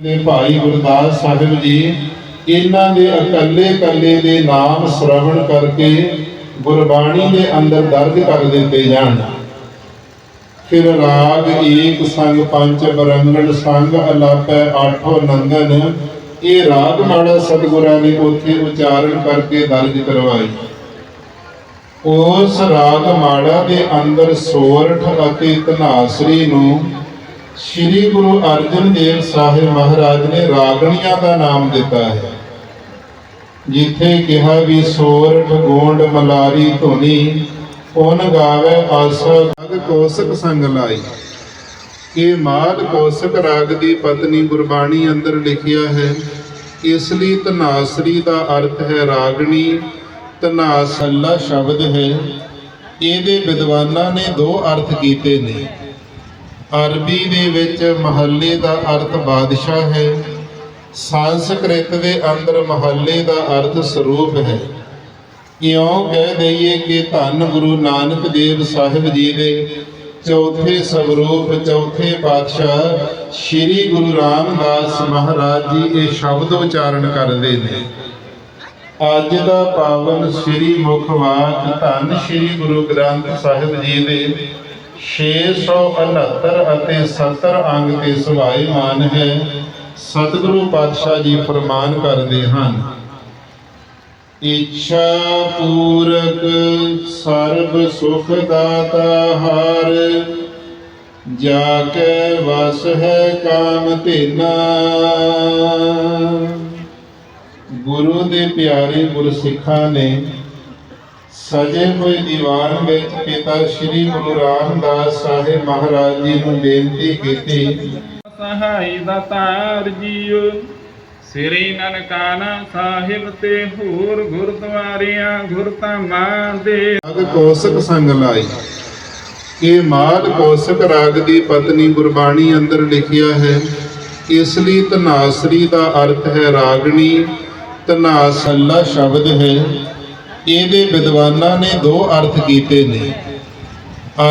ਦੇ ਭਾਈ ਗੁਰਦਾਸ ਸਾਹਿਬ ਜੀ, ਇਹਨਾਂ ਦੇ ਇਕੱਲੇ ਇਕੱਲੇ ਦੇ ਨਾਮ ਸ਼ਰਵਣ ਕਰਕੇ ਗੁਰਬਾਣੀ ਦੇ ਅੰਦਰ ਦਰਜ ਕਰ ਦਿੱਤੇ ਜਾਣ। ਫਿਰ ਰਾਗ, ਏਕ ਸੰਗ, ਪੰਜ ਬਰੰਗਣ ਸੰਗ ਅਲਾਪੈ ਆਠੋ ਨੰਦਨ, ਇਹ ਰਾਗ ਮਾੜਾ ਸਤਿਗੁਰਾਂ ਨੇ ਉੱਥੇ ਉਚਾਰਨ ਕਰਕੇ ਦਰਜ ਕਰਵਾਈ। ਉਸ ਰਾਗ ਮਾੜਾ ਦੇ ਅੰਦਰ ਸੋਰਠ ਅਤੇ ਧਨਾਸਰੀ ਨੂੰ ਸ੍ਰੀ ਗੁਰੂ ਅਰਜਨ ਦੇਵ ਸਾਹਿਬ ਮਹਾਰਾਜ ਨੇ ਰਾਗਣੀਆਂ ਦਾ ਨਾਮ ਦਿੱਤਾ ਹੈ, ਜਿੱਥੇ ਕਿਹਾ ਵੀ ਸੋਰਠ, ਗੋਂਡ, ਮਲਾਰੀ, ਧੁਨੀ, ਪੁਨ ਗਾਵੇ, ਆਸਾ ਰਾਗ ਕੋਸਕ ਸੰਗ ਲਾਈ। ਇਹ ਮਾਲ ਕੋਸਕ ਰਾਗ ਦੀ ਪਤਨੀ ਗੁਰਬਾਣੀ ਅੰਦਰ ਲਿਖਿਆ ਹੈ, ਇਸ ਲਈ ਧਨਾਸਰੀ ਦਾ ਅਰਥ ਹੈ ਰਾਗਣੀ। ਧਨਾਸੱਲਾ ਸ਼ਬਦ ਹੈ। ਇਹਦੇ ਵਿਦਵਾਨਾਂ ਨੇ ਦੋ ਅਰਥ ਕੀਤੇ ਨੇ। ਅਰਬੀ ਦੇ ਵਿੱਚ ਮਹੱਲੇ ਦਾ ਅਰਥ ਬਾਦਸ਼ਾਹ ਹੈ। ਸੰਸਕ੍ਰਿਤ ਦੇ ਅੰਦਰ ਮਹੱਲੇ ਦਾ ਅਰਥ ਸਰੂਪ ਹੈ। ਇਉਂ ਕਹਿ ਦਈਏ ਕਿ ਧੰਨ ਗੁਰੂ ਨਾਨਕ ਦੇਵ ਸਾਹਿਬ ਜੀ ਦੇ ਚੌਥੇ ਸਵਰੂਪ ਚੌਥੇ ਪਾਤਸ਼ਾਹ ਸ੍ਰੀ ਗੁਰੂ ਰਾਮਦਾਸ ਮਹਾਰਾਜ ਜੀ ਇਹ ਸ਼ਬਦ ਉਚਾਰਨ ਕਰਦੇ ਨੇ। ਅੱਜ ਦਾ ਪਾਵਨ ਸ੍ਰੀ ਮੁਖਵਾਕ ਧੰਨ ਸ੍ਰੀ ਗੁਰੂ ਗ੍ਰੰਥ ਸਾਹਿਬ ਜੀ ਦੇ 669 ਅਤੇ 70 ਅੰਗ ਤੇ ਸੁਭਾਈਮਾਨ ਹੈ। ਸਤਿਗੁਰੂ ਪਾਤਸ਼ਾਹ ਜੀ ਫਰਮਾਨ ਕਰਦੇ ਹਨ, ਇੱਛਾ ਪੂਰਕ ਸਰਬ ਸੁਖ ਦਾਤਾ ਹਰ ਜਾ ਕੇ ਵਸ ਹੈ ਕਾਮ ਧੇਨਾ। ਗੁਰੂ ਦੇ ਪਿਆਰੇ ਗੁਰਸਿੱਖਾਂ ਨੇ ਸਜੇ ਹੋਏ ਦੀਵਾਨ ਵਿੱਚ ਪਿਤਾ ਸ੍ਰੀ ਗੁਰੂ ਰਾਮਦਾਸ ਸਾਹਿਬ ਮਹਾਰਾਜ ਜੀ ਨੂੰ ਬੇਨਤੀ ਕੀਤੀ। ਸਹਾਈ ਦਾਤਾਰ ਜੀਓ ਸ੍ਰੀ ਨਨਕਾਣਾ ਸਾਹਿਬ ਤੇ ਹੋਰ ਗੁਰਦੁਆਰਿਆਂ ਗੁਰਧਾਮਾਂ ਦੇ ਰਾਗ ਕੋਸਕ ਸੰਗ ਲਾਈ। ਇਹ ਮਾਲ ਕੋਸਕ ਰਾਗ ਦੀ ਪਤਨੀ ਗੁਰਬਾਣੀ ਅੰਦਰ ਲਿਖਿਆ ਹੈ ਇਸ ਲਈ ਧਨਾਸਰੀ ਦਾ ਅਰਥ ਹੈ ਰਾਗਣੀ। ਧਨਾਸੱਲਾ ਸ਼ਬਦ ਹੈ। ਇਹਦੇ ਵਿਦਵਾਨਾਂ ਨੇ ਦੋ ਅਰਥ ਕੀਤੇ ਨੇ।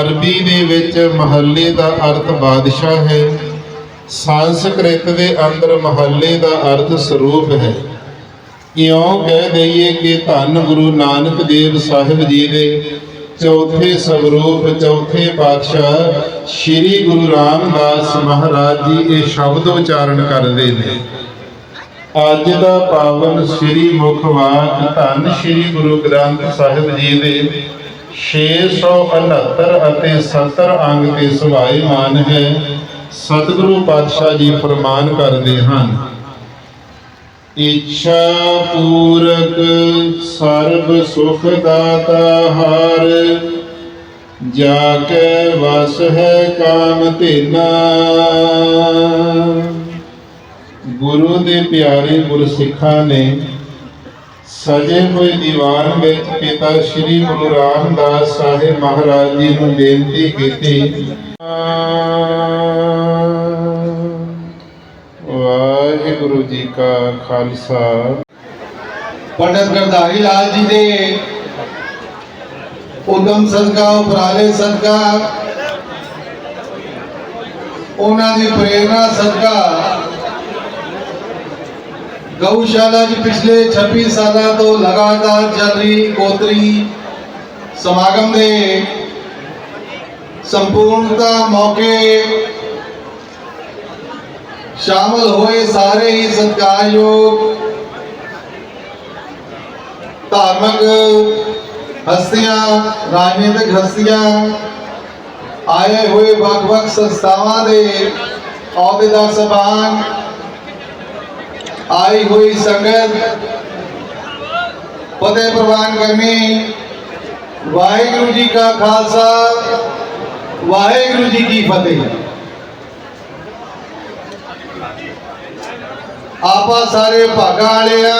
ਅਰਬੀ ਦੇ ਵਿੱਚ ਮਹੱਲੇ ਦਾ ਅਰਥ ਬਾਦਸ਼ਾਹ ਹੈ। ਸੰਸਕ੍ਰਿਤ ਦੇ ਅੰਦਰ ਮਹੱਲੇ ਦਾ ਅਰਥ ਸਰੂਪ ਹੈ। ਇਉਂ ਕਹਿ ਦਈਏ ਕਿ ਧੰਨ ਗੁਰੂ ਨਾਨਕ ਦੇਵ ਸਾਹਿਬ ਜੀ ਦੇ ਚੌਥੇ ਸਵਰੂਪ ਚੌਥੇ ਪਾਤਸ਼ਾਹ ਸ੍ਰੀ ਗੁਰੂ ਰਾਮਦਾਸ ਮਹਾਰਾਜ ਜੀ ਇਹ ਸ਼ਬਦ ਉਚਾਰਨ ਕਰਦੇ ਨੇ। ਅੱਜ ਦਾ ਪਾਵਨ ਸ੍ਰੀ ਮੁਖਵਾਕ ਧੰਨ ਸ੍ਰੀ ਗੁਰੂ ਗ੍ਰੰਥ ਸਾਹਿਬ ਜੀ ਦੇ 669 ਅਤੇ 70 ਅੰਗ ਤੇ ਸੁਭਾਈਮਾਨ ਹੈ, ਸਤਿਗੁਰੂ ਪਾਤਸ਼ਾਹ ਜੀ ਫਰਮਾਨ ਕਰਦੇ ਹਨ, ਇੱਛਾ ਪੂਰਕ ਸਰਬ ਸੁਖ ਦਾਤਾ ਹਰ ਜਾ ਕੇ ਵਸ ਹੈ ਕਾਮ ਧੇਨਾ। ਗੁਰੂ ਦੇ ਪਿਆਰੇ ਗੁਰਸਿੱਖਾਂ ਨੇ ਸਜੇ ਹੋਏ ਦੀਵਾਨ ਵਿੱਚ ਪਿਤਾ ਸ੍ਰੀ ਗੁਰੂ ਰਾਮਦਾਸ ਸਾਹਿਬ ਮਹਾਰਾਜ ਜੀ ਨੂੰ ਬੇਨਤੀ ਕੀਤੀ। ਵਾਹਿਗੁਰੂ ਜੀ ਕਾ ਖਾਲਸਾ। ਪੰਡਤ ਗਰਧਾਰੀ ਲਾਲ ਜੀ ਦੇ ਉਦਮ ਸਦਕਾ, ਉਪਰਾਲੇ ਸਦਕਾ, ਉਹਨਾਂ ਦੀ ਪ੍ਰੇਰਣਾ ਸਦਕਾ ਗਊਸ਼ਾਲਾ ਜੀ ਪਿਛਲੇ 26 ਸਾਲਾਂ ਤੋਂ ਲਗਾਤਾਰ ਚੱਲ ਰਹੀ ਕੋਤਰੀ ਸਮਾਗਮ ਦੇ ਸੰਪੂਰਨਤਾ ਮੌਕੇ ਸ਼ਾਮਲ ਹੋਏ ਸਾਰੇ ਹੀ ਸਤਿਕਾਰਯੋਗ ਧਾਰਮਿਕ ਹਸਤੀਆਂ, ਰਾਜਨੀਤਿਕ ਹਸਤੀਆਂ ਆਏ ਹੋਏ ਵੱਖ-ਵੱਖ ਸੰਸਥਾਵਾਂ ਦੇ ਅਹੁਦੇਦਾਰ ਸਭਾਨ ਆਈ ਹੋਈ ਸੰਗਤ, ਫਤਿਹ ਪ੍ਰਵਾਨ ਕਰਨੀ ਵਾਹਿਗੁਰੂ ਜੀ ਕਾ ਖਾਲਸਾ, ਵਾਹਿਗੁਰੂ ਜੀ ਕੀ ਫਤਿਹ। ਆਪਾਂ ਸਾਰੇ ਭਾਗਾਂ ਵਾਲਿਆਂ,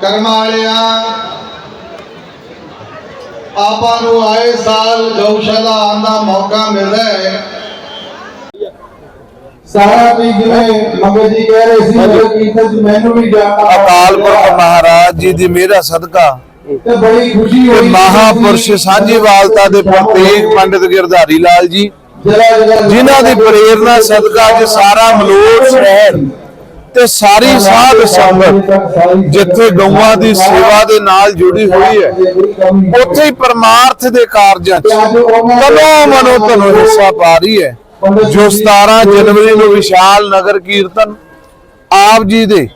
ਕਰਮਾਂ ਵਾਲਿਆਂ, ਆਪਾਂ ਨੂੰ ਆਏ ਸਾਲ ਗਊਸ਼ਾਲਾ ਆਉਣ ਦਾ ਮੌਕਾ ਮਿਲਦਾ ਹੈ। ਅਕਾਲ ਪੁਰਖ ਮਹਾਰਾਜ ਜੀ ਦੀ ਮਿਹਰ ਸਦਕਾ। ਤੇ ਬੜੀ ਖੁਸ਼ੀ ਹੋਈ ਮਹਾਪੁਰਸ਼ ਸਾਂਝੀਵਾਲਤਾ ਦੇ ਪ੍ਰਤੀਕ ਪੰਡਿਤ ਗਿਰਧਾਰੀ ਲਾਲ ਜੀ ਜਿਨ੍ਹਾਂ ਦੀ ਪ੍ਰੇਰਣਾ ਸਦਕਾ ਅੱਜ ਸਾਰਾ ਮਲੋਟ ਸ਼ਹਿਰ ਤੇ ਸਾਰੀ ਸਾਧ ਸੰਗਤ ਜਿੱਥੇ ਗਊਆਂ ਦੀ ਸੇਵਾ ਦੇ ਨਾਲ ਜੁੜੀ ਹੋਈ ਹੈ ਉੱਥੇ ਹੀ ਪਰਮਾਰਥ ਦੇ ਕਾਰਜਾਂ 'ਚ ਕਦੋਂ ਮਨੋ ਹਿੱਸਾ ਪਾ ਰਹੀ ਹੈ। ਜੋ 17 ਜਨਵਰੀ ਨੂੰ ਵਿਸ਼ਾਲ ਨਗਰ ਕੀਰਤਨ ਆਪ ਜੀ ਦੇ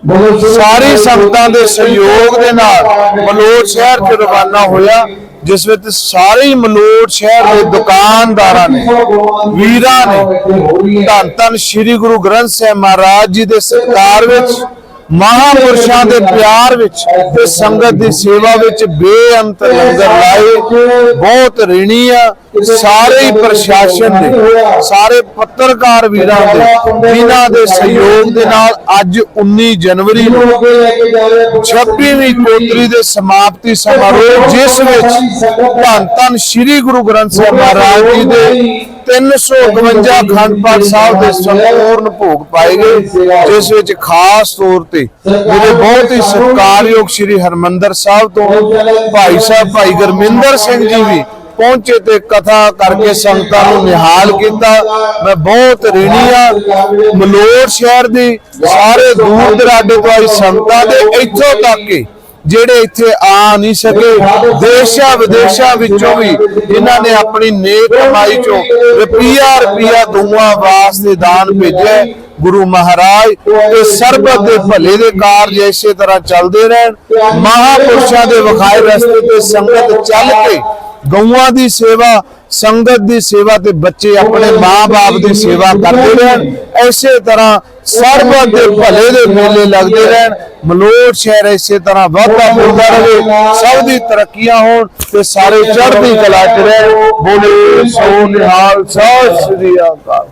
ਸਾਰੀ ਸੰਗਤਾਂ ਦੇ ਸਹਿਯੋਗ ਦੇ ਨਾਲ ਮਲੋਟ ਸ਼ਹਿਰ 'ਚ ਰਵਾਨਾ ਹੋਇਆ ਜਿਸ ਵਿੱਚ ਸਾਰੇ ਹੀ ਮਲੋਟ ਸ਼ਹਿਰ ਦੇ ਦੁਕਾਨਦਾਰਾਂ ਨੇ ਵੀਰਾਂ ਨੇ ਧੰਨ ਧੰਨ ਸ੍ਰੀ ਗੁਰੂ ਗ੍ਰੰਥ ਸਾਹਿਬ ਮਹਾਰਾਜ ਜੀ ਦੇ ਸਤਿਕਾਰ ਵਿੱਚ ਮਹਾਪੁਰਸ਼ਾਂ ਦੇ ਪਿਆਰ ਵਿੱਚ ਤੇ ਸੰਗਤ ਦੀ ਸੇਵਾ ਵਿੱਚ ਬੇਅੰਤ ਲੰਗਰ ਲਾਏ। ਬਹੁਤ ਰਿਣੀ ਆ। ਸਾਰੇ ਹੀ ਪ੍ਰਸ਼ਾਸਨ ਦੇ, ਸਾਰੇ ਪੱਤਰਕਾਰ ਵੀਰਾਂ ਦੇ, ਜਿਨ੍ਹਾਂ ਦੇ ਸਹਿਯੋਗ ਦੇ ਨਾਲ ਅੱਜ 19 ਜਨਵਰੀ ਨੂੰ 26ਵੀਂ ਕੋਤਰੀ ਦੇ ਸਮਾਪਤੀ ਸਮਾਰੋਹ, ਜਿਸ ਵਿੱਚ ਧੰਨ ਧੰਨ ਸ੍ਰੀ ਗੁਰੂ ਗ੍ਰੰਥ ਸਾਹਿਬ ਮਹਾਰਾਜ ਜੀ ਦੇ 352 ਖੰਡ ਪਾਠ ਸਾਹਿਬ ਦੇ ਸੰਪੂਰਨ ਭੋਗ ਪਾਏ ਗਏ, ਜਿਸ ਵਿੱਚ ਖਾਸ ਤੌਰ ਤੇ ਜਿਹੜੇ ਬਹੁਤ ਹੀ ਸਤਿਕਾਰਯੋਗ ਸ੍ਰੀ ਹਰਮੰਦਰ ਸਾਹਿਬ ਤੋਂ ਭਾਈ ਸਾਹਿਬ ਭਾਈ ਗੁਰਮਿੰਦਰ ਸਿੰਘ ਜੀ ਵੀ ਪਹੁੰਚੇ ਤੇ ਕਥਾ ਕਰਕੇ ਸੰਗਤਾਂ ਨੂੰ ਨਿਹਾਲ ਕੀਤਾ। ਮੈਂ ਬਹੁਤ ਰਿਣੀ ਆ। ਮਲੋਟ ਸ਼ਹਿਰ ਦੀ ਸਾਰੇ ਦੂਰ ਦਰਾਡੇ ਤੋਂ ਆਈ ਸੰਗਤਾਂ ਦੇ ਇੱਥੋਂ ਤੱਕ ਕਿ ਜਿਹੜੇ ਇੱਥੇ ਆ ਨਹੀਂ ਸਕੇ ਦੇਸ਼ਾਂ ਵਿਦੇਸ਼ਾਂ ਵਿੱਚੋਂ ਵੀ ਜਿਨ੍ਹਾਂ ਨੇ ਆਪਣੀ ਨੇਕ ਕਮਾਈ ਚੋਂ ਰੁਪਈਆ ਰੁਪਈਆ ਦੂਆਂ ਵਾਸਤੇ ਦਾਨ ਭੇਜਿਆ ਗੁਰੂ ਮਹਾਰਾਜ ਤੇ ਸਰਬਤ ਦੇ ਭਲੇ ਦੇ ਕਾਰਜ ਇਸੇ ਤਰ੍ਹਾਂ ਚੱਲਦੇ ਰਹਿਣ। ਮਹਾਪੁਰਸ਼ਾਂ ਦੇ ਵਿਖਾਏ ਰਸਤੇ ਤੇ ਸੰਗਤ ਚੱਲ ਕੇ ਗਊਆਂ ਦੀ ਸੇਵਾ ਸੰਗਤ ਦੀ ਸੇਵਾ ਤੇ ਬੱਚੇ ਆਪਣੇ ਮਾਂ-ਬਾਪ ਦੀ ਸੇਵਾ ਕਰਦੇ ਰਹਿਣ। ਐਸੇ ਤਰ੍ਹਾਂ ਸਰਬਤ ਦੇ ਭਲੇ ਦੇ ਮੇਲੇ ਲੱਗਦੇ ਰਹਿਣ। ਮਲੋਟ ਸ਼ਹਿਰ ਇਸੇ ਤਰ੍ਹਾਂ ਵਾਧਾ ਫੁੱਲਦਾ ਰਹੇ। ਸਭ ਦੀ ਤਰੱਕੀਆਂ ਹੋਣ ਤੇ ਸਾਰੇ ਚੜ੍ਹਦੀ ਕਲਾ ਚ ਰਹਿਣ ਬੋਲੇ ਸੋ ਨਿਹਾਲ। ਸਤਿ ਸ੍ਰੀ ਅਕਾਲ।